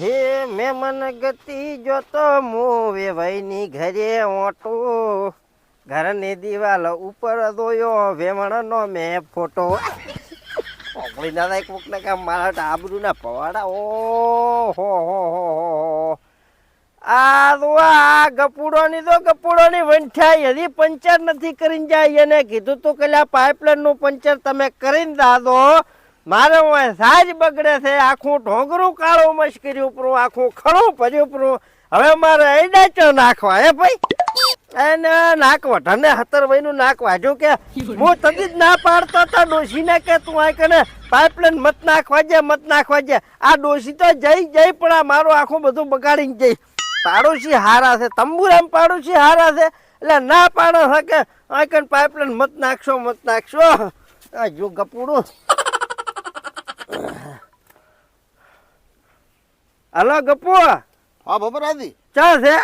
હે મેં મન ગતિ જોતો મોવે વેવાઈની ઘરે ઓટો. ઘરની દિવાલ ઉપર દોયો વેમણનો મેં ફોટો. ઓગળી ના થાય કોક ને કામ મારા ટાબરું ના પવાડા. ઓ હો હો હો હો. આ તો આ ગપુડોની તો ગપુડોની વંઠાઈ હજી પંચર નથી કરીને જાય. એને કીધું તું કે લા પાઇપલાઇનનું પંચર તમે કરીને દાદો. મારે હું સાજ બગડે છે, આખું ઢોંગરું કાળું મશ્કરી ઉપરું, આખું ખડું ભર્યું ઉપરું. હવે મારે એડાચો નાખવા, હે ભાઈ? એને નાખવા, ઢને હતર વયનું નાખવા. જો કે હું તદી જ ના પાડતો હતો ડોશીને કે તું આ કને પાઇપલાઇન મત નાખવા જે મત નાખવા જે આ ડોશી તો જઈ જઈ, પણ આ મારું આખું બધું બગાડીને જઈ પાડોશી હારા છે, તંબુરામ પાડોશી હારા છે. એટલે ના પાડો શકે આ કને પાઇપલાઇન મત નાખશો મત નાખશો. આ જો ગપુડું. હલો ગપુ હા ભપરાજી. ચા છે?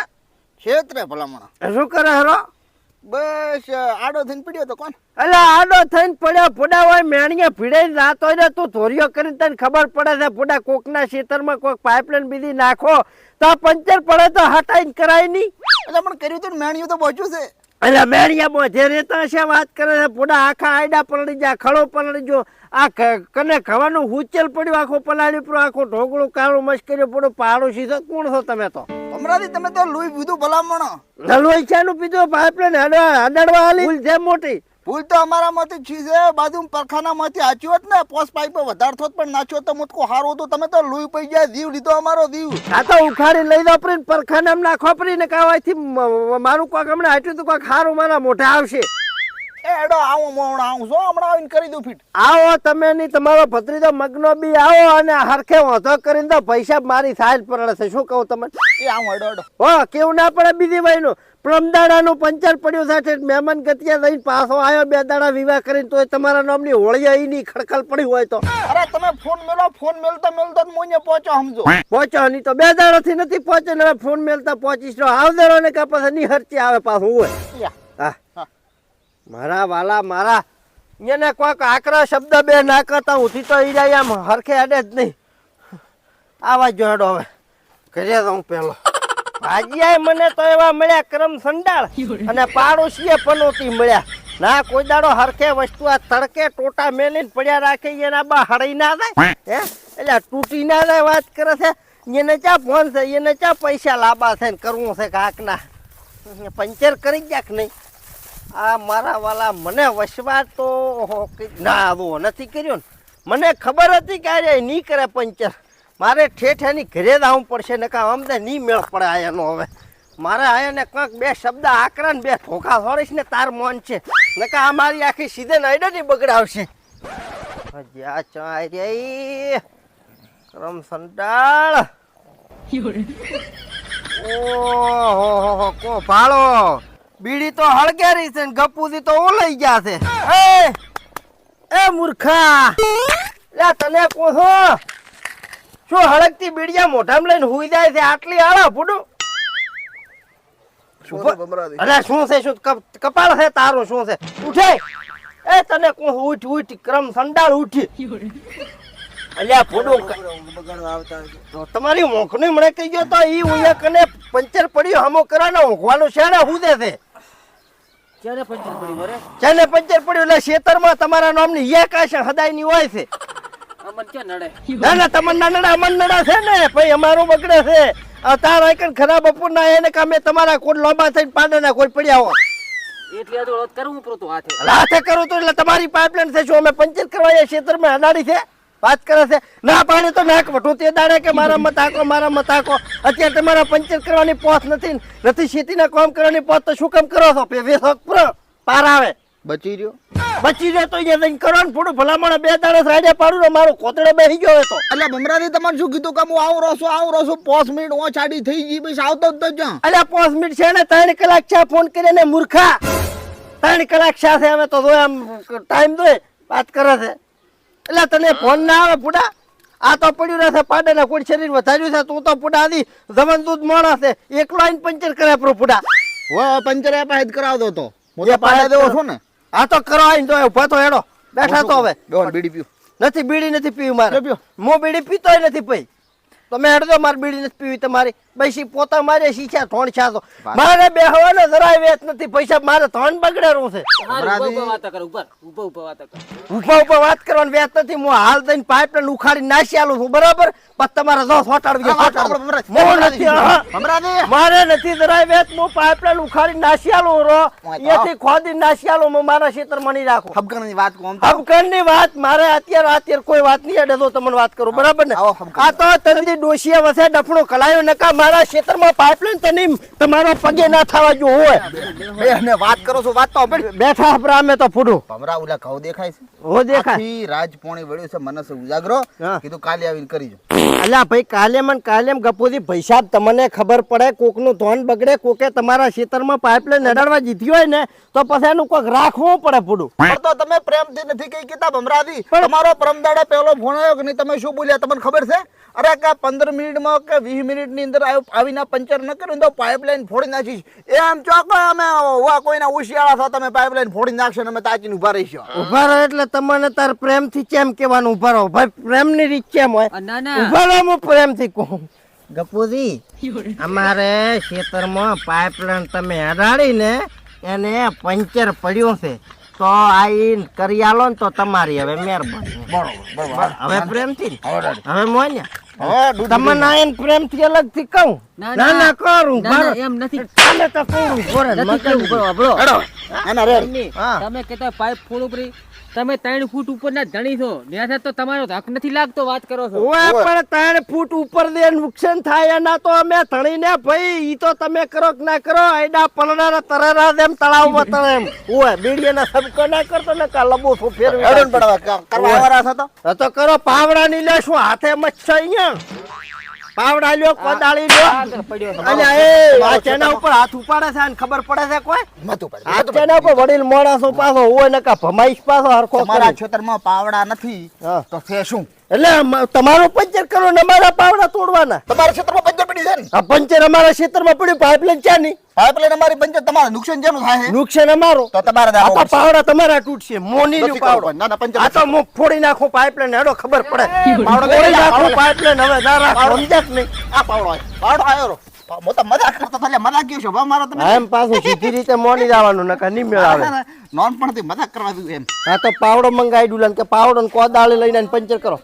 ક્ષેત્રે ભલામણ. શું કરે હરો? બસ આડો થઈને પડ્યો તો કોણ? અલ્યા આડો થઈને પડ્યો. પુડા હોય મેણીએ ભીડાઈ નાતો હોય ને તું ધોરિયો કરીને તને ખબર પડે છે ફૂડા કોકના ખેતરમાં કોઈક પાઇપલાઇન બીજી નાખો. તો આ પંચર પડે તો હટાઈને કરાય નહીં. એટલે પણ કર્યું તું મેણિયું તો બચ્યું છે. એટલે મેળિયા બોધે રહેતા હશે વાત કરે છે પોડા આખા આયડા પલળી જાય ખડો પલળી જો આ કને ખવાનું હુચેલ પડ્યું આખો પલાળી પર આખો ઢોકળું કાળું મશ્કરી પડ્યું પાડું સીધો કોણ છો તમે તો? અમરાજી તમે તો લોહી પીધું ભલામણ. લોહી ચાનું પીધું પાઇપલાઇન અડાડવા હાલી ભૂલ છે મોટી. ભૂલ તો અમારામાંથી છી. બાજુ પરખાનામાંથી આચ્યું હોત ને, પોસ પાઇપ વધારતો થોત પણ નાચ્યો તો મુતકો હારો હતો. તમે તો લુઈ પડી જાય દીવ લીધો અમારો દીવ. આ તો ઉખાડી લઈ દો પરખાના પરખાનામ ના ખોપરી ને કાવાથી મારું કોક હમણાં હાટ્યું તો કોક હારું મારા મોઢે આવશે. એડો આવું મોણ આવું. જો હમણાં આવીને કરી દઉં ફીટ. આવો તમે ની તમારો ભત્રીજો મગનો બી આવો અને હરખે વાંધો કરીને તો પૈસા મારી સાઈડ પર છે શું કહું તમે એ આવું એડો એડો હો કેવું ના પડે બીજી ભાઈનું પ્રમદાડાનું પંચર પડ્યું સાથે મહેમાન ગતિયા લઈને પાછો આવ્યો બે દાડા વિવાહ કરીને તોય તમારા નામની હોળી અહીં ખડખલ પડી હોય તો. અરે તમે ફોન મેલો ફોન મેલતા મેલતા જ મોઈને પહોંચો સમજો. પહોંચો નહીં તો બે દાડાથી નથી પહોંચે ને ફોન મેલતા પહોંચીશ. આવદેરો ને કાં ની હરચી આવે પાછું હોય. મારા વાલા મારા. એને કોઈક આકરા શબ્દ બે ના કરતા ઉઠી તો ઈ જાય આમ હરખે અડે જ નહીં. આવા જોડો હવે હવે. તો હું પેલો. ભાજીયાએ મને તો એવા મળ્યા કરમ સંડાળ અને પાડોશીએ પનોતી મળ્યા. ના કોઈ દાડો હરખે વસ્તુ આ તડકે ટોટા મેલીને પડ્યા રાખે એના બા હળી ના થાય હે? એટલે તૂટી ના જાય વાત કરે છે. એને ચા ફોન છે? એને ચા પૈસા લાંબા છે ને કરવું છે કાકના? પંચર કરી ગયા કે નહીં? આ મારા વાલા મને વસવા તો ના આવો નથી કર્યો ને. મને ખબર હતી કે અરે નહીં કરે પંચર. મારે ઠેઠ એની ઘરે જ આવવું પડશે ને કાં અમને નહીં મેળ પડે આયાનો હવે. મારે આયાને કંઈક બે શબ્દ આકરા ને બે ધોકા છોડીશ ને તાર મોન છે. ને કાં મારી આખી સીધે નાઈડે બગડાવશે. હજી આ ચાય રે કરમ સંડાળ ઓહો કો ભાળો. બીડી તો હળગેરી છે ને ગપુજી તો ઓલઈ ગયા છે. એ એ મૂર્ખા. લે તને કોસો શું હળગતી બીડિયા મોઢામાં લઈને હુઈ જાય છે? આટલી આળા ફૂડું અરે શું છે? શું કપાળ છે તારું? શું છે? ઉઠે. એ તને કોણ ઉઠ ઉઠ ક્રમ સંડાળ ઉઠી. અલ્યા ફોડો તો તમારી મોખની મને કહી ગયો તો ઈ ઉયા કને પંચર પડ્યો હમો કરાનો ઊંઘવાનું શેડા હુદે છે? ક્યારે પંચર પડી વરે જેને પંચર પડ્યું એટલે ખેતરમાં તમારા નામની એક આશા હદાયની હોય છે. અમન ક્યાં નડે? ના ના તમને નડે અમન નડા છે ને. ભાઈ અમારું બગડે છે. તાર આઈકન ખરાબ બપોરના એને કામે તમારા કોઈ લોબા થઈને પાડાના કોઈ પડ્યા હોય. એટલે કરવું પડતું હાથે? હાથે કરું તો એટલે તમારી પાઇપલાઇન છે શું અમે પંચર કરવા એ ખેતરમાં અડાડી છે. વાત કરે છે ના પાડે તો નાક વટું તે દાડે કે મારા મત હાકો મારા મત હાકો. અત્યારે તમારા પંચર કરવાની પોત નથી નથી ખેતીના કામ કરવાની પોત તો શું કામ કરો છો? પે વેસોક પૂરો પાર આવે. બચી રહ્યો? બચી રહ્યો તો અહીંયા જઈને કરો ને થોડું ભલામણ બે દાડે સાઈડે પાડું ને મારું કોતડે બેસી ગયો હતો એટલે બમરાજી તમારે શું કીધું કે હું આવું રહો છું આવું રહો છું? પાંચ મિનિટ ઓછાડી છાડી થઈ ગઈ પછી આવતો જ તો એટલે અલ્યા પાંચ મિનિટ છે ને ત્રણ કલાક છે ફોન કરીને મૂર્ખા. ત્રણ કલાક છે હવે તો જો આમ ટાઈમ દોય વાત કરે છે. એટલે તને ફોન ના આવે પૂડા આ તો પડ્યું રહેશે પાડે ને કોઈ શરીર વધાર્યું છે તું તો પૂડા આદી. જમન દૂધ મોણા છે. એકલો આઈને પંચર કરે આપણું પૂડા હો પંચર એ હેદ કરાવતો તો હું તો પાડે દેવો છું ને. આ તો કરો આઈને તો ઊભા તો હેડો. બેઠા તો હવે. બેહોન બીડી પીવું નથી બીડી નથી પીવી મારે. હું બીડી પીતોય નથી પઈ. તમે હેડજો મારી બીડી નથી પીવી તમારી. પૈસી પોતા મારે શીખ્યા થોણ છાતો મારે બેહવાનો જરાય વેત નથી. પૈસા મારે થોણ બગડેલું છે. ઊભા ઊભા વાતો કર ઉપર ઊભા ઊભા વાતો કર. ઊભા ઊભા વાત કરવાની વેત નથી. હું હાલ દઈને પાઇપલાઈન ઉખાડી નાસી આલું છું. બરાબર? પણ તમારે જો ફોટાડવી મારે નથી જરાય વેત. હું પાઇપલાઈન ઉખાડી નાસી આલું રો. અહીંયાથી ખોદી નાસી આલું. હું મારા ક્ષેત્ર મણી રાખું. હબકણની વાત કોમ તો. હમકણની વાત? મારે અત્યારે અત્યારે કોઈ વાત નહીં અડે તો તમને વાત કરું. બરાબર ને. આ તો તંદી ડોશિયા વસે ડફણો કલાયો નકા મારા ક્ષેત્રમાં પાઇપલાઈન તો નહીં તમારા પગે ના થવા જો હોય. અને વાત કરો છો વાત તો સાંભળ. બેઠા આપડા અમે તો ફૂડું ભમરા ઉલા ઘઉં દેખાય છે. હો દેખાય. આખી રાજ પોણી વળ્યું છે મને ઉજાગરો. કીધું કાલે આવીને કરીજો અલ્યા ભાઈ કાલે મન કાલે ગપુજી પૈસા તમને ખબર પડે કોકનું ધોન બગડે કોકે તમારા ક્ષેત્રમાં પાઇપલાઈન નડાડવા જીતી હોય ને તો પછી એનું કોક રાખવું પડે પણ તો તમે પ્રેમથી નથી કઈ કીધા ભમરાજી. તમારો પરમદાડે પહેલો ફોન આવ્યો કે નહીં તમે શું બોલ્યા તમને ખબર છે? અરે કા પંદર મિનિટમાં કે વીસ મિનિટની અંદર આવ- આવીને પંચર ન કર્યું તો પાઇપલાઇન ફોડી નાખીશ. એ આમ ચોકો અમે વા કોઈના ઉશિયાળા છો તમે પાઇપલાઇન ફોડી નાખશો ને અમે તાચીને ઊભા રહીશું. ઊભા રહો એટલે તમને તાર પ્રેમથી કેમ કહેવાનું ઊભા રહો. ભાઈ પ્રેમની રીત કેમ હોય? આ ના ના. ઊભા રહો હું પ્રેમથી કહું. ગપુજી અમારે ખેતરમાં પાઇપલાઇન તમે હરાડીને એને પંચર પડ્યું છે. તો આઈને કરી આલો ને તો તમારી હવે મહેરબાની. બરોબર બરોબર. હવે પ્રેમથી? હવે રેડી. હવે દૂધ તમને આયન પ્રેમથી અલગથી કહું. ના, ના ના. ના કરું ના, ના. એમ નથી. તમે તો કરું કરે આપણો હેડો. આના રેડી તમે કેતા પાઇપ ફોડ ઉપરી. તમે ત્રણ ફૂટ ઉપરના ધણી છો. ન્યાથી તો તમારો હક નથી લાગતો વાત કરો છો. ઓય પણ ત્રણ ફૂટ ઉપર દે નુકસાન થાય એના તો અમે ધણીને ભાઈ ઈ તો તમે કરો કે ના કરો આડા પલડા ના તરારા દેમ તળાવમાં તળે એમ. ઓય બીડીના સબકો ના કરતો ને કા લબો છો ફેર પડવા કરવા આવરા છો તો? તો કરો પાવડા ની લે શું હાથે મચ્છ અહીંયા? પાવડા લ્યો કોદાળી લ્યો અને એ આ ચેના ઉપર હાથ ઉપાડે છે અને ખબર પડે છે કોઈ? મત ઉપાડે આ ચેના ઉપર વડીલ મોડાસો પાછો હોય ને કા ભમાઈશ પાછો હરખો મારા છોતરમાં પાવડા નથી તો છે શું? એટલે તમારો પંચર કરો ને અમારા પાવડા તોડવાના. તમારા ક્ષેત્રમાં પંચર પડી છે ને? આ પંચર અમારા ક્ષેત્રમાં પડ્યું પાઇપલાઈન ચા ની પાઇપલાઈન અમારી પંચર તમારે નુકસાન જેનું થાય નુકસાન અમારું. તો તમારે આ દાવો તો પડશે. પાવડા તમારા તૂટશે મોની નું પાવડો. ના ના પંચર આ તો હું ફોડી નાખો પાઇપલાઈન હેડો ખબર પડે. પાવડો ફોડી નાખો જા, પાઇપલાઈન હવે ના રાખો સમજાત નહીં. આ પાવડો. પાવડો આયો તો મજા કરતો મજાક કયો છો? ભાઈ તમે. એમ પાછું સીધી રીતે મોની જવાનું નહીં કરવા એમ. હા તો પાવડો મંગાવી દઉં કે પાવડો ને કોદાળી લઈને પંચર કરો.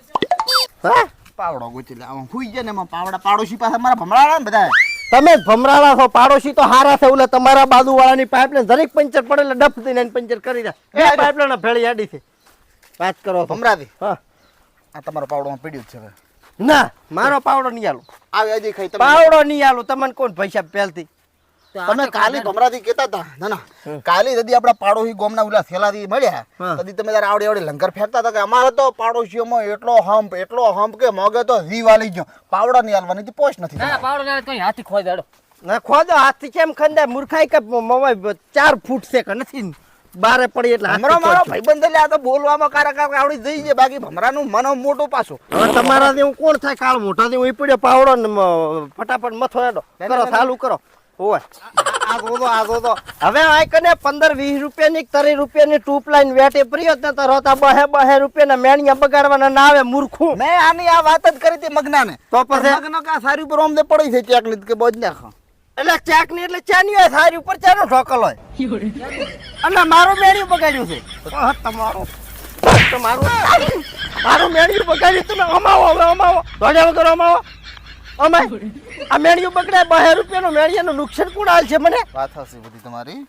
હા? પાવડો ગોચી લાવો હુઈ જાય ને એમાં પાવડા પાડોશી પાસે મારા ભમરાડા ને બધા તમે જ ભમરાળા છો પાડોશી તો હારા છે ઓલે તમારા બાજુ વાળાની પાઇપલાઈન જરીક પંચર પડે એટલે ડફ દઈને પંચર કરી દે. એ આ પાઇપલાઈન ભેળી આડી છે. વાત કરો છો. ભમરાથી હા. આ તમારો પાવડો પીડ્યું છે ના મારો પાવડો નહીં આલું. આવે હજી ખાઈ તમે પાવડો નહીં આલું તમને કોણ પૈસા પહેલથી? તમે કાલે ભમરાથી કેતા હતા ના ના કાલે જદી આપણા પાડોશી ગોમના ઉલા થેલાથી મળ્યા. હા. તદી તમે તારે આવડે આવડે લંગર ફેરતા હતા કે અમારે તો પાડોશીઓમાં એટલો હંપ એટલો હંપ કે મોગે તો જીવ વાલી ગયો. પાવડા નહીં હાલવાની હતી પોસ્ટ નથી ના પાવડો ના કોઈ હાથી ખોઈ દાડો ના ખોદો હાથી કેમ ખંદા મૂર્ખાઈ કે મવાય ચાર ફૂટ છે કે નથી? બારે પડી એટલે હમરો મારો. ભાઈબંધ એટલે આ તો બોલવામાં કારક આવડી જઈ છે. બાકી ભમરાનું મન મોટું પાછું. હવે તમારા હું કોણ થાય? કાળ મોટા જેવું ઈ પડ્યો પાવડો ને ફટાફટ મથો એડો કરો. ચાલુ કરો હવે. આ કને પંદર વીસ રૂપિયાની તરી રૂપિયાની ટ્યુબ લાઈન વેટે પ્રિયો ને તો રોતા બહે બહે રૂપિયાના મેણિયા બગાડવાના ના આવે મૂર્ખું. મેં આની આ વાત જ કરી હતી મગનાને. તો પછી? મગનો કે સારી ઉપર ઓમ દે પડી છે ચેક લીધ કે બોજ નાખો. એટલે ચાકની એટલે ચાની હોય સારી ઉપર ચાનો ઠોકલ હોય. અને મારું મેળ્યું બગાડ્યું છે. તમારું. તમારું મારું મેળ્યું બગાડ્યું તમે અમાવો હવે અમાવો. વગર અમાવો. અમાય આ મેળ્યું બગડે બહે રૂપિયાનું મેળિયાનું નુકસાન કોણ હાલ છે મને? વાત હશે બધી તમારી.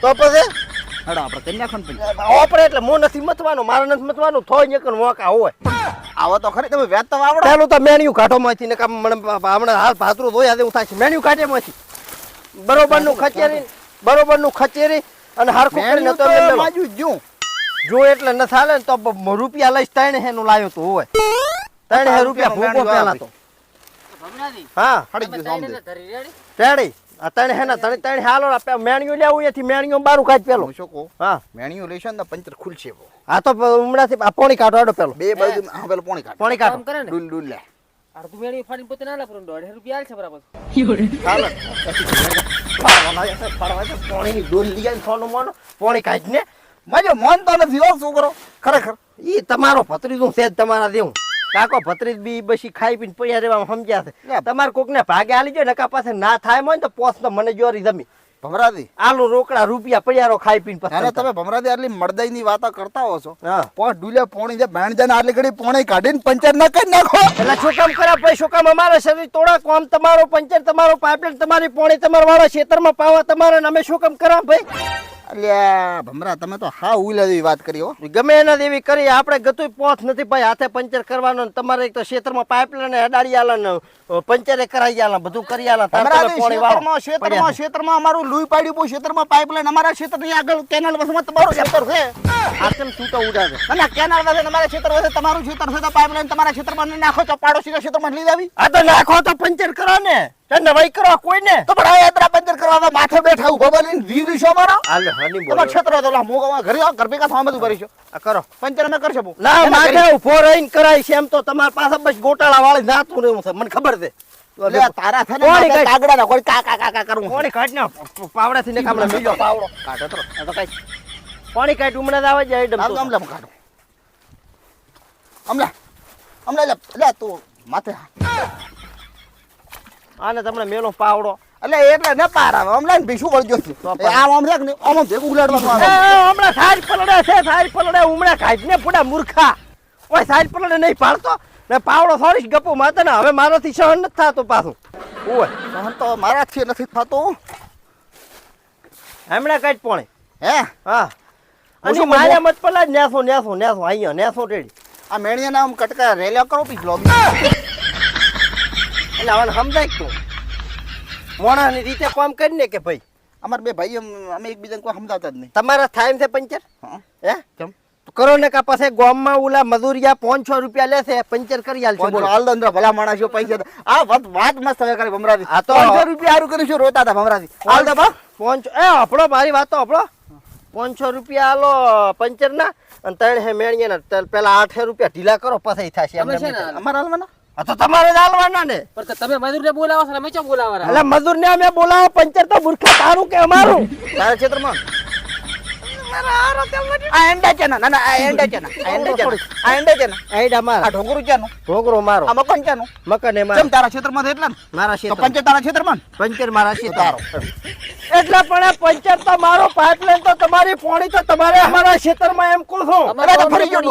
તો પછી? હડો આપણે કરી નાખો ને. ઓપરે એટલે હું નથી મથવાનું મારે નથી મથવાનું થોય ને કણ મોકા હોય. આવો તો ખરી તમે વેત તો આવડો પેલું તો મેણ્યું કાઢો માંથી ને કામ મને હમણાં હાલ ભાતરું ધોયા દેવું થાય છે. મેણ્યું કાઢે માંથી બરોબરનું ખચેરી બરોબરનું ખચેરી અને હારખું કરીને તો માજુ જ્યું. જો એટલે ન ચાલે ને તો રૂપિયા લઈશ ત્રણ હે નું લાવ્યો તો હોય. ત્રણ હે રૂપિયા ભૂકો પેલા તો. હા. હળી ગયું ત્રણેયને સમજે. ધરી રેડી? તેડી આ હે ના ત્રણ ત્રણ હાલો આપે મેણિયું લેવું એથી મેણિયું બારું કાઢ પેલો. હું હા. મેણિયું લેશે ને પંચર ખુલશે. આ તો હમણાંથી આ પોણી કાઢો આડો પેલો. બે બાજુ હા પેલો પોણી કાઢ. પોણી કામ કરે ને. ડુલ ડુલ લે. અડધું મેળી ફાડીને પોતે ના લાપરું દોઢ રૂપિયા આલ છે બરાબર. ચાલો. પાડવા લાગ્યા છે, પાડવા છે. પોણીની ડોલ લઈ આવીને સોનું મોનું. પોણી કાઢીને. મજો મન તો નથી હો છોકરો ખરેખર. ઈ તમારો ભત્રીજું છે જ તમારા જેવું કાકો ભત્રીજ બી બસી ખાઈ પીને પડ્યા રેવા સમજ્યા છે. તમારે કોકને ભાગે આલી જાય નકા પાસે ના થાય હોય તો પોસ તો મને જોરી જમી. ભમરાદી. આલુ રોકડા રૂપિયા પડ્યા ખાઈ પીને અરે તમે ભમરાદી આટલી મરદાઈ ની વાતો કરતા હો છો. પોસ ડુલે પોણી જે ભાણ જન આટલી ઘડી પોણી કાઢીને પંચર ના કરી નાખો. એટલે શું કામ કરે ભાઈ? શું કામ અમારા શરીર તોડા? કોમ તમારો પંચર તમારો પાઇપલાઇન તમારી પોણી તમારા વાળા ખેતરમાં પાવા તમારે અમે શું કામ કરા ભાઈ? અલ્યા ભમરા તમે તો હા ઉલાદી વાત કરી હો. ગમે એના જેવી કરી આપણે ગતું પોથ નથી ભાઈ હાથે પંચર કરવાનો ને તમારે એક તો ક્ષેત્રમાં પાઇપલાઇન અડાડી આલા ને પંચરે કરાવી આલા બધું કરી આલા તાર તમે ભમરાદી પોણી વાળો. ક્ષેત્રમાં ક્ષેત્રમાં ક્ષેત્રમાં અમારું લુઈ પાડ્યું બહુ ક્ષેત્રમાં પાઇપલાઇન અમારા ક્ષેત્રની આગળ કેનાલ વસમાં તમારું ક્ષેત્ર છે. આ કેમ છૂટા અને કેનાલ વસે તમારા ક્ષેત્ર વસે તમારું ક્ષેત્ર છે તો પાઇપલાઇન તમારા ક્ષેત્રમાં નાખો તો પાડોશીના ક્ષેત્રમાં લઈ આવી આ તો નાખો તો પંચર કરો ને તને કરો કોઈને? તો પણ આ યાત્રા પંચર કરવા માથે બેઠા ઊભા બનીને વીર છો અમારો હાલો હની બોલો. તમારા ક્ષેત્ર હતો હું ઘરે આવો, ઘર ભેગા થવા બધું ભરીશું આ કરો. પંચર અમે કરશે ના માથે ઊભો રહીને કરાય છે એમ તો તમારા પાસે બસ ગોટાળા વાળી જાતું રહેવું છે. મને ખબર છે. તારા છે ને કોણી માથે કાઢ. કાગડા ના કોઈ કા કા કા કા કાઢ ના પાવડાથી ને કામડા મિલો પાવડો. કાઢો તો. કઈ. પાણી કાઢ ઉમણે આવે જાય આઈટમ આમ તો અમલા માં કાઢો. અમલા અમલા લે લે તું માથે આને તમને મેલો પાવડો. એટલે એટલે ને પાર હમણાં ભીસું વળજો છું? આમ આમ રેક ને આમ આમ ભેગું ઉલાડવાનું આવે. હમણાં સાજ પલડે છે સાજ પલડે હમણાં કાઢ ને પૂડા મૂર્ખા. ઓય સાજ પલડે નહીં પાડતો. ને પાવડો થોડીશ ગપુ માતા ને હવે મારાથી સહન નથી થતું પાછું. ઓય. સહન તો મારાથી નથી થતો. હમણાં કાઢ પોણી. હે? હા. અને મારે મત પલા નેસો નેસો નેસો અહીંયા નેસો રેડી આ મેણિયા નામ કટકા રેલા કરો પીછલો એટલે સમજાય તું મોણાની રીતે કામ કરીને કે ભાઈ? અમાર બે ભાઈ અમે એકબીજાને કોઈ સમજાવતા જ નહીં. તમારા થાય છે પંચર? હા. કેમ? કરો ને કા પાસે ગામમાં ઓલા મજૂરિયા પાંચસો રૂપિયા લેશે પંચર કરી બોલો. હાલ અંદર ભલા માણસ છો પૈસા આ વાત વાત મસ્ત હવે કરી ભમરાજી. આ તો- પાંચસો રૂપિયા હારું કરીશું રોતા હતા ભમરાજી. હાલ દો બા પાંચસો એ આપણો મારી વાત તો આપણો પાંચસો રૂપિયા આલો પંચર ના અને ત્રણ હે મેળીએ ને પેલા આઠ રૂપિયા ઢીલા કરો પછી થશે છે. અમારા હાલમાં તો તમારે જ આલવાના ને. પણ તમે મજૂર ને બોલાવો છો અમે ચમ બોલાવવા એટલે મજૂર ને અમે બોલાવો પંચર તો મૂર્ખા તારું કે અમારું. તારા ક્ષેત્રમાં? તમારી પોણી તો તમારે અમારા ક્ષેત્રમાં એમ કહો છો. ફરી ગયો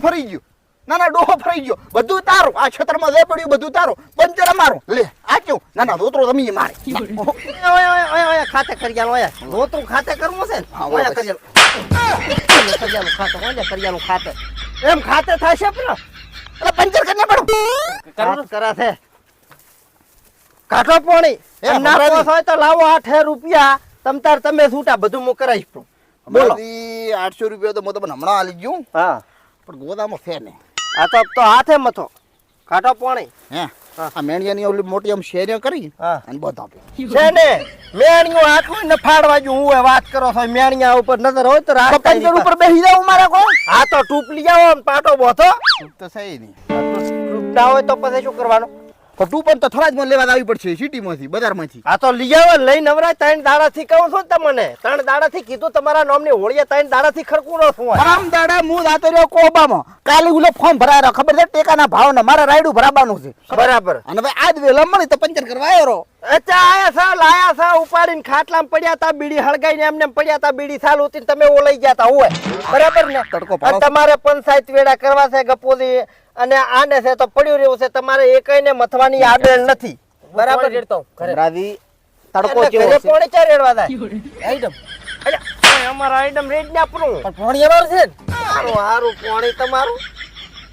ફરી ગયો. ના ના ડોહો ફરી ગયો. બધું તારું. આ ક્ષેત્રમાં જે પડ્યું બધું તારું. પંચર અમારું. લે આ કેવું ના ના રોતરો તમે મારે ખાતે કરિયાનું ઓય. રોતું ખાતે કરવું છે ઓય. કરિયાનું કરિયાનું ખાતે ઓય કરિયાનું ખાતે. એમ ખાતે થશે પણ એટલે પંચર કરીને પડું. કરા છે. કાઢો પોણી. એમ ના. હોય તો લાવો આઠે રૂપિયા. તમ તાર તમે છૂટા બધું હું કરાવીશ બોલો. આઠસો રૂપિયા તો હું તમને હમણાં આલી ગયું. હા. પણ ગોદામાં છે ને આ તો તો હાથે મથો ખાટો પાણી. હે. આ મેણિયાની ઓલી મોટી આમ શેરીઓ કરી અને બધું આપે. છે ને મેણિયું આટલું ને ફાડવા જો હું વાત કરો છો મેણિયા ઉપર નજર હોય તો તો રાખતા પંચર ઉપર બેસી જાવ મારા કો આ તો ટૂપલી આવો ને પાટો બોથો. તો સહી નહીં. ના હોય તો પછી શું કરવાનું? તો તું પણ તો થોડા જ મને લેવા આવી પડશે સિટીમાંથી બજારમાંથી. આ તો લઈ આવો લઈ નવરા ત્રણ દાડાથી કહું છું તમને. ત્રણ દાડાથી કીધું તમારા નામની હોળીએ ત્રણ દાડાથી ખરકું ન છું આમ દાડા હું જાતો રહ્યો કોબામાં. કાલે ઉલો ફોર્મ ભરાયો ખબર છે? ટેકાના ભાવના. મારા રાયડું ભરાવાનું છે. બરાબર. અને ભાઈ આજ વેલા મળી તો પંચર કરવા આવ્યો અચ્છા આયા સા લાયા સા ઉપાડીને ખાટલામાં પડ્યા તા બીડી હળગાઈને એમને એમ પડ્યા તા બીડી સાલ ઉતીને તમે ઓલાઈ ગયા તા હોય બરાબર ને? તડકો તમારે પંચાયત વેડા કરવા છે ગપોદી અને આને છે તો પડ્યું રહ્યું છે તમારે એકઈને મથવાની આડેલ નથી. બરાબર? રેડતો ઘરે. તડકો કેવો છે? પોણી ચાર રેડવા થાય આઈટમ. અરે અમારા આઈટમ રેડ ને આપણું પણ પોણી અમારું છે સારું સારું પોણી તમારું.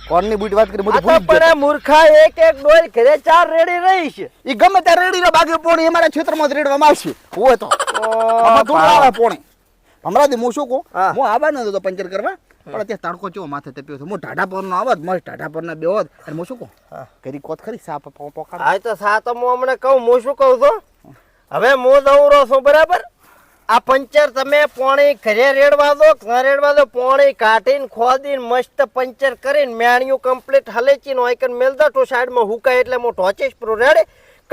કોણની બુટ વાત કરી બધું ભૂલી પણ મૂર્ખા એક એક ડોલ ઘરે ચાર રેડી રહી છે. એ ગમે ત્યાં રેડી બાકી પોણી અમારા ક્ષેત્રમાં જ રેડવામાં આવશે. હોય તો. અમાર થોડું આવે પોણી. હમણાંથી હું શું કહું? હા. હું આવવાનો હતો પંચર કરવા. પણ ત્યાં તડકો ચેવો માથે તપ્યો છે? હું ઢાઢા પરનો આવત મસ્ત ઢાઢા પરના બે હોત અને હું શું કહું? હા. કરી કોત ખરી? સાપ પોકાડ આ તો સાતો હું હમણાં કહું હું શું કહું છું? હવે હું દৌરો છું બરાબર? આ પંચર તમે પોણી ઘરે રેડવા દો ઘરે રેડવા દો પોણી કાઢીને ખોદીને મસ્ત પંચર કરીને મેણિયું કમ્પ્લીટ હલેચીને હોય કે મેલ દો તો સાઈડમાં હુકાય એટલે હું ટોચીશ પ્રો રેડે.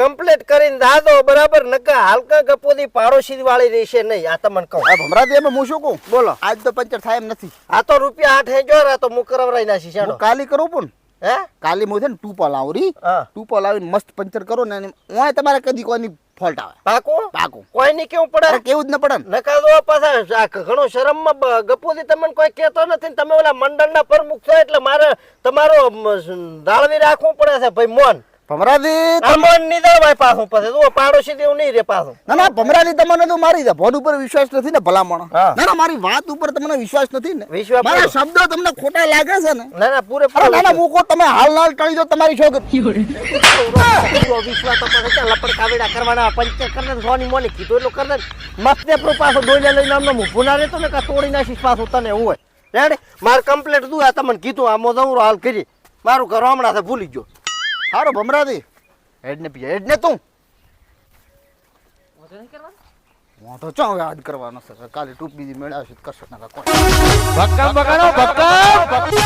કમ્પ્લીટ કરીને દાદો બરાબર? નકા હાલકા ગપોદી પાડોશી વાળી રહેશે નહીં. આ તમને કહું. આ ભમરાજી એમાં હું શું કહું? બોલો. આજ તો પંચર થાય એમ નથી. આ તો રૂપિયા આઠ હેજો આ તો હું કરાવરાઈ નાખી હું કાલી કરું પણ. હે? કાલી હું છે ને ટૂપો લાવું રી ટૂપો લાવીને મસ્ત પંચર કરો ને ઓય તમારે કદી કોઈની ફોલ્ટ આવે. પાકું? પાકું. કોઈ ની કેવું પડે? કેવું જ ન પડે નકા દો પાછા આ ઘણો શરમમાં ગપુથી તમને કોઈ કહેતો નથી તમે ઓલા મંડળના પ્રમુખ છો એટલે મારે તમારો દાળવી રાખવું પડે છે ભાઈ મોન. ભમરાજી આ મોન નહીં દળવાય પાછું પછી. જો પાડોશી જેવું નહીં રે પાછું. ના ના ભમરાજી તમને તો મારી દે ફોન ઉપર વિશ્વાસ નથી ને ભલામણ. ના ના મારી વાત ઉપર તમને વિશ્વાસ નથી ને. વિશ્વાસ મારા પૂરો. શબ્દો તમને ખોટા લાગે છે ને. ના ના પૂરે ના ના મૂકો તમે હાલ હાલ ટળી દો તમારી પૂરો વિશ્વાસ તો પછી લપડ કાવેડા કરવાના પંચે કરને સોની મોની કીધું એટલું કરને. મસ્તે મસ્ત પાછો ડોલે લઈને આમનો મૂકવું ના રહેતો ને કા તોડી નાખીશ પાછું તને હોય. રેડ? મારે કમ્પ્લેટ તું આ તમને કીધું આ મો દઉં હાલ કરી. મારું ઘર હમણાં ભૂલી ગયો. હારો ભમરાદી. હેડ ને પીએ હેડ ને તું મોટો ચો હવે યાદ કરવાનો છે? કાલે ટૂપ બીજી મેળવશે કરશે ના કોઈ ભક્કમ બકાનો ભક્કમ.